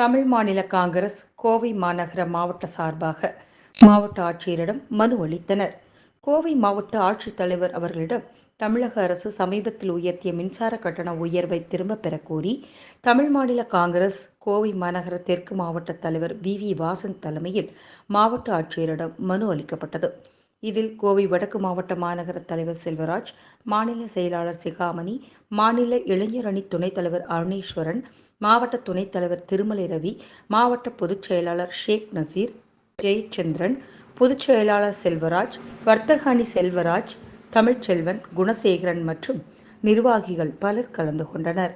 தமிழ் மாநில காங்கிரஸ் கோவை மாநகர மாவட்ட சார்பாக மாவட்ட ஆட்சியரிடம் மனு அளித்தனர். கோவை மாவட்ட ஆட்சித்தலைவர் அவர்களிடம் தமிழக அரசு சமீபத்தில் உயர்த்திய மின்சார கட்டண உயர்வை திரும்பப் பெற கோரி தமிழ் மாநில காங்கிரஸ் கோவை மாநகர தெற்கு மாவட்ட தலைவர் வி. வி. வாசன் தலைமையில் மாவட்ட ஆட்சியரிடம் மனு அளிக்கப்பட்டது. இதில் கோவை வடக்கு மாவட்ட மாநகர தலைவர் செல்வராஜ் மாநில செயலாளர் சிகாமணி மாநில இளைஞர் அணி துணைத் தலைவர் அருணேஸ்வரன் மாவட்ட துணைத் தலைவர் திருமலை ரவி மாவட்ட பொதுச் செயலாளர் ஷேக் நசீர் ஜெயச்சந்திரன் பொதுச் செயலாளர் செல்வராஜ் வர்த்தக அணி செல்வராஜ் தமிழ்ச்செல்வன் குணசேகரன் மற்றும் நிர்வாகிகள் பலர் கலந்து கொண்டனர்.